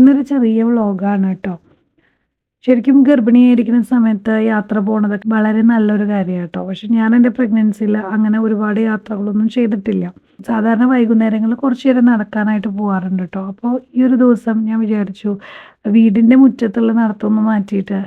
ഇന്നൊരു ചെറിയ വ്ളോഗാണ് കേട്ടോ. ശരിക്കും ഗർഭിണിയായിരിക്കുന്ന സമയത്ത് യാത്ര പോണത് വളരെ നല്ലൊരു കാര്യമാണ് കേട്ടോ. പക്ഷെ ഞാൻ എന്റെ പ്രഗ്നൻസിയിൽ അങ്ങനെ ഒരുപാട് യാത്രകളൊന്നും ചെയ്തിട്ടില്ല. സാധാരണ വൈകുന്നേരങ്ങളിൽ കുറച്ച് നേരം നടക്കാനായിട്ട് പോകാറുണ്ട് കേട്ടോ. അപ്പോൾ ഈ ഒരു ദിവസം ഞാൻ വിചാരിച്ചു വീടിന്റെ മുറ്റത്തുള്ള നടത്തൊന്ന് മാറ്റിയിട്ട്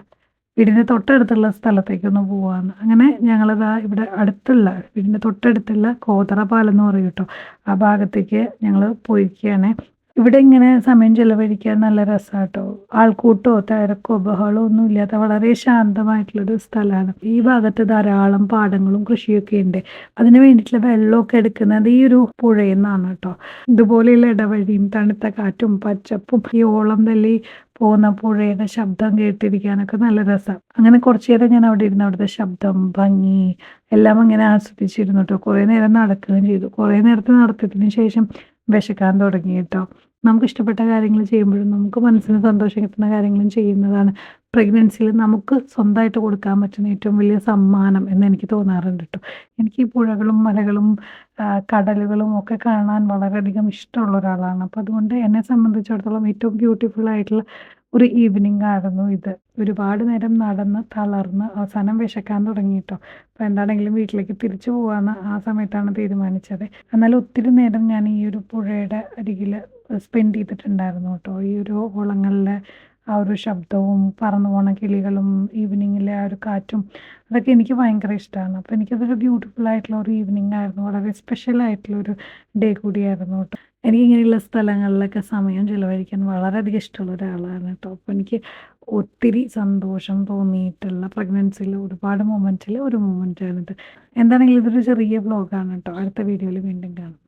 വീടിന്റെ തൊട്ടടുത്തുള്ള സ്ഥലത്തേക്കൊന്ന് പോവാന്ന്. അങ്ങനെ ഞങ്ങളിതാ ഇവിടെ അടുത്തുള്ള വീടിന്റെ തൊട്ടടുത്തുള്ള കോതറ എന്ന് പറയും കേട്ടോ. ആ ഭാഗത്തേക്ക് ഞങ്ങൾ പോയിരിക്കുകയാണ്. ഇവിടെ ഇങ്ങനെ സമയം ചെലവഴിക്കാൻ നല്ല രസമാട്ടോ കേട്ടോ ആൾക്കൂട്ടോ തിരക്കോ ബഹളോ ഒന്നും ഇല്ലാത്ത വളരെ ശാന്തമായിട്ടുള്ളൊരു സ്ഥലമാണ് ഈ ഭാഗത്ത് ധാരാളം പാടങ്ങളും കൃഷിയൊക്കെ ഉണ്ട് അതിന് വേണ്ടിയിട്ടുള്ള വെള്ളമൊക്കെ എടുക്കുന്നത് ഈ ഒരു പുഴയിൽ നിന്നാണ് കേട്ടോ. ഇതുപോലെയുള്ള ഇടവഴിയും തണുത്ത കാറ്റും പച്ചപ്പും ഈ ഓളം തല്ലി പോകുന്ന പുഴയുടെ ശബ്ദം കേട്ടിരിക്കാനൊക്കെ നല്ല രസം. അങ്ങനെ കുറച്ചു നേരം ഞാൻ അവിടെ ഇരുന്ന് അവിടുത്തെ ശബ്ദം ഭംഗി എല്ലാം അങ്ങനെ ആസ്വദിച്ചിരുന്നു കേട്ടോ. കുറേ നേരം നടക്കുകയും ചെയ്തു. കുറേ നേരത്തെ നടത്തിയതിന് ശേഷം വിശക്കാൻ തുടങ്ങി കേട്ടോ നമുക്ക് ഇഷ്ടപ്പെട്ട കാര്യങ്ങൾ ചെയ്യുമ്പോഴും നമുക്ക് മനസ്സിന് സന്തോഷം കിട്ടുന്ന കാര്യങ്ങളും ചെയ്യുന്നതാണ്. പ്രഗ്നൻസിയിൽ നമുക്ക് സ്വന്തമായിട്ട് കൊടുക്കാൻ പറ്റുന്ന ഏറ്റവും വലിയ സമ്മാനം എന്ന് എനിക്ക് തോന്നാറുണ്ട് കേട്ടോ എനിക്ക് ഈ പുഴകളും മലകളും കടലുകളും ഒക്കെ കാണാൻ വളരെയധികം ഇഷ്ടമുള്ള ഒരാളാണ്. അപ്പോൾ അതുകൊണ്ട് എന്നെ സംബന്ധിച്ചിടത്തോളം ഏറ്റവും ബ്യൂട്ടിഫുൾ ആയിട്ടുള്ള ഒരു ഈവനിങ് ആയിരുന്നു ഇത്. ഒരുപാട് നേരം നടന്ന് തളർന്ന് അവസാനം വിശക്കാൻ തുടങ്ങി കേട്ടോ അപ്പോൾ എന്താണെങ്കിലും വീട്ടിലേക്ക് തിരിച്ചു പോകാമെന്ന് ആ സമയത്താണ് തീരുമാനിച്ചത്. എന്നാൽ ഒത്തിരി നേരം ഞാൻ ഈ ഒരു പുഴയുടെ അരികിൽ സ്പെൻഡ് ചെയ്തിട്ടുണ്ടായിരുന്നു കേട്ടോ. ഈ ഒരു ഓളങ്ങളിലെ ആ ഒരു ശബ്ദവും പറന്നു പോണ കിളികളും ഈവനിങ്ങിലെ ആ ഒരു കാറ്റും അതൊക്കെ എനിക്ക് ഭയങ്കര ഇഷ്ടമാണ് അപ്പോൾ എനിക്കതൊരു ബ്യൂട്ടിഫുൾ ആയിട്ടുള്ള ഒരു ഈവനിങ് ആയിരുന്നു. വളരെ സ്പെഷ്യൽ ആയിട്ടുള്ള ഒരു ഡേ കൂടിയായിരുന്നു കേട്ടോ. എനിക്ക് ഇങ്ങനെയുള്ള സ്ഥലങ്ങളിലൊക്കെ സമയം ചിലവഴിക്കാൻ വളരെയധികം ഇഷ്ടമുള്ള ഒരാളാണ് കേട്ടോ. അപ്പോൾ എനിക്ക് ഒത്തിരി സന്തോഷം തോന്നിയിട്ടുള്ള പ്രഗ്നൻസിയിൽ ഒരുപാട് മൊമെന്റിൽ ഒരു മൊമെന്റാണിത് എന്താണെങ്കിലും ഇതൊരു ചെറിയ ബ്ലോഗാണ് കേട്ടോ. അടുത്ത വീഡിയോയിൽ വീണ്ടും കാണാം.